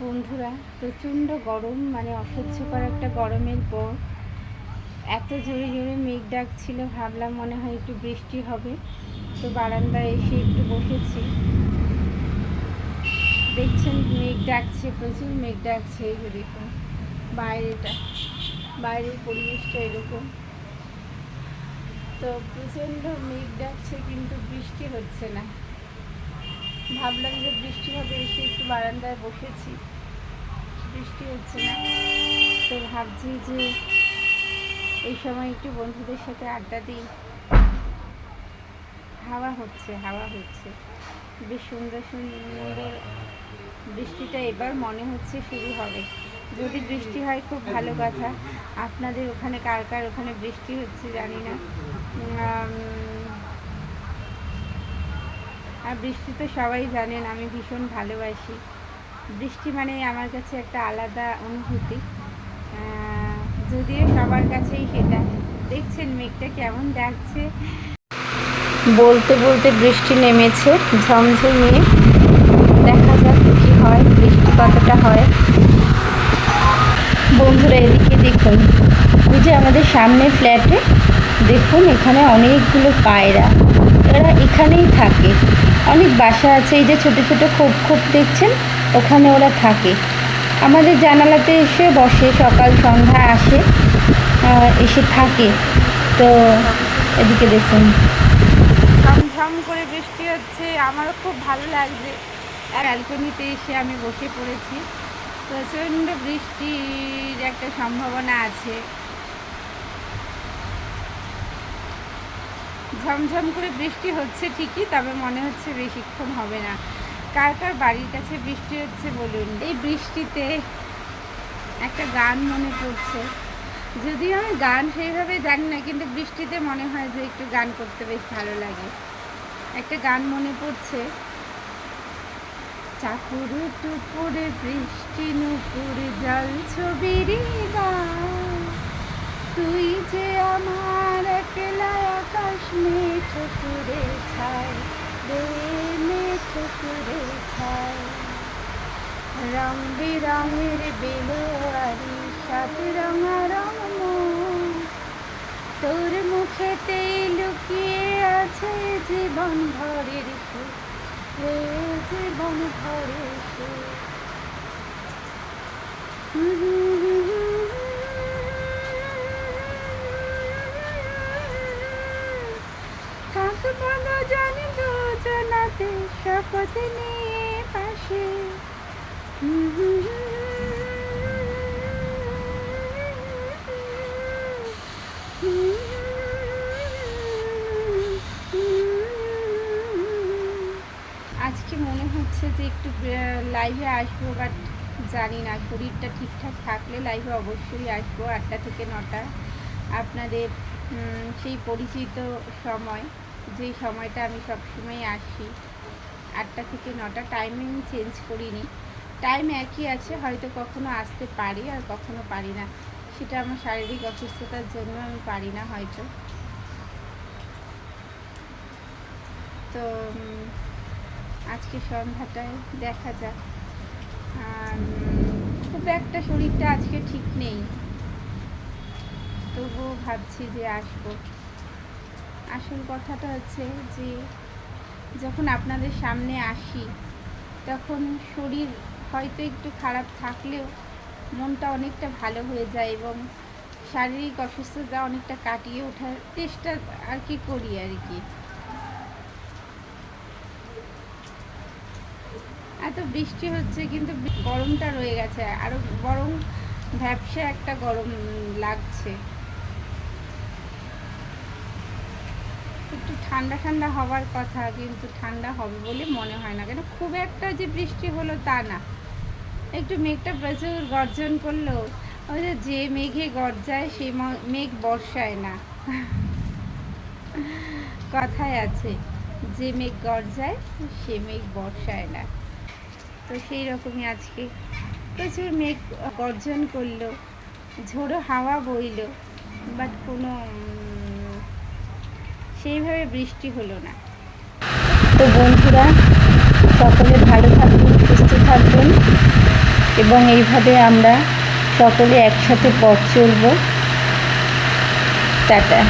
বন্ধুরা, প্রচণ্ড গরম মানে অসহ্যকর একটা গরমের পর। এত জোরে জোরে মেঘ ডাকছিল, ভাবলাম মনে হয় একটু বৃষ্টি হবে। তো বারান্দায় এসে একটু বসেছি। দেখছেন, মেঘ ডাকছে, প্রচুর মেঘ ডাকছে এই দেখুন, বাইরেটা, বাইরের পরিবেশটা এরকম। তো প্রচণ্ড মেঘ ডাকছে, কিন্তু বৃষ্টি হচ্ছে না। ভাবলাম যে বৃষ্টি হবে, এসে একটু বারান্দায় বসেছি। বৃষ্টি হচ্ছে না। তো ভাবছি যে এই সময় একটু বন্ধুদের সাথে আড্ডা দিই। হাওয়া হচ্ছে হাওয়া হচ্ছে। বেশ সুন্দর সুন্দর বৃষ্টিটা এবার মনে হচ্ছে শুরু হবে। যদি বৃষ্টি হয়, খুব ভালো কথা। আপনাদের ওখানে কার কার ওখানে বৃষ্টি হচ্ছে জানি না। আর বৃষ্টি তো সবাই জানেন, আমি ভীষণ ভালোবাসি। বৃষ্টি মানে আমার কাছে একটা আলাদা অনুভূতি। যদিও সবার কাছেই সেটা। দেখছেন মেঘটা কেমন ডাকছে। বলতে বলতে বৃষ্টি নেমেছে, ঝমঝমিয়ে। দেখা যাক কি হয়, বৃষ্টি কতটা হয়। বন্ধুরা, এদিকে দেখুন। ওই যে আমাদের সামনে ফ্ল্যাটে, দেখুন এখানে অনেকগুলো পায়রা। এরা এখানেই থাকে। অনেক বাসা আছে, এই যে ছোট ছোট খোপ খোপ দেখছেন? ওখানে ওরা থাকে। আমাদের জানালাতে এসে বসে, সকাল সন্ধ্যা আসে এসে থাকে। তো এদিকে দেখুন। ঝমঝম করে বৃষ্টি হচ্ছে, আমারও খুব ভালো লাগছে। আর ব্যালকনিতে এসে আমি বসে পড়েছি। প্রচণ্ড বৃষ্টির একটা সম্ভাবনা আছে। ঝমঝম করে বৃষ্টি হচ্ছে ঠিকই, তবে মনে হচ্ছে বেশিক্ষণ হবে না। কার কার বাড়ির কাছে বৃষ্টি হচ্ছে বলুন? এই বৃষ্টিতে একটা গান মনে পড়ছে। যদিও আমি গান সেইভাবে জানি না, কিন্তু বৃষ্টিতে মনে হয় যে একটু গান করতে বেশ ভালো লাগে। একটা গান মনে পড়ছে। চাপুরে টুপুরে বৃষ্টি নুপুরে জল ছবির তুই যে আমার একলা আকাশ মেঠো করে ছাই রে মেঠো করে ছাই। রং বেরঙের বেলোয়ারি, সাত রঙা রং তোর মুখেতেই লুকিয়ে আছে জীবন ভরের সুখ, রে জীবন ভরের সুখ। থাকব না জানি দুজনাতে শপথ নিয়ে পাশে আজকে মনে হচ্ছে যে একটু লাইভে আসব বাট জানি না, শরীরটা ঠিকঠাক থাকলে লাইভে অবশ্যই আসব আটটা থেকে নটা। আপনাদের সেই পরিচিত সময়। যেই সময়টা আমি সবসময় আসি। আটটা থেকে নটা টাইমিং চেঞ্জ করিনি। টাইম একই আছে, হয়তো কখনো আসতে পারি আর কখনো পারি না। সেটা আমার শারীরিক অসুস্থতার জন্য আমি পারি না হয়তো। তো আজকে সন্ধ্যাটায় দেখা যাক। খুব একটা শরীরটা আজকে ঠিক নেই। তবুও ভাবছি যে আসব। আসল কথাটা হচ্ছে যে, যখন আপনাদের সামনে আসি, তখন শরীর হয়তো একটু খারাপ থাকলেও মনটা অনেকটা ভালো হয়ে যায় এবং শারীরিক অসুস্থতা অনেকটা কাটিয়ে ওঠার চেষ্টা আর কি করি আর কি। এত বৃষ্টি হচ্ছে কিন্তু গরমটা রয়ে গেছে। আরও বরং ভ্যাবসা একটা গরম লাগছে। একটু ঠান্ডা ঠান্ডা হওয়ার কথা, কিন্তু ঠান্ডা হবে বলে মনে হয় না। কেন? খুব একটা যে বৃষ্টি হলো তা না। একটু মেঘটা প্রচুর গর্জন করল। ওই যে মেঘে গর্জায়, সে মেঘ বর্ষায় না। কথায় আছে, যে মেঘ গর্জায়, সে মেঘ বর্ষায় না। তো সেই রকমই আজকে প্রচুর মেঘ গর্জন করল। ঝোড়ো হাওয়া বইল বাট কোনো সেইভাবে বৃষ্টি হলো না। তো বন্ধুরা, সকলে ভালো থাকবেন সুস্থ থাকবেন এবং এইভাবে আমরা সকলে একসাথে পথ চলব। টাটা।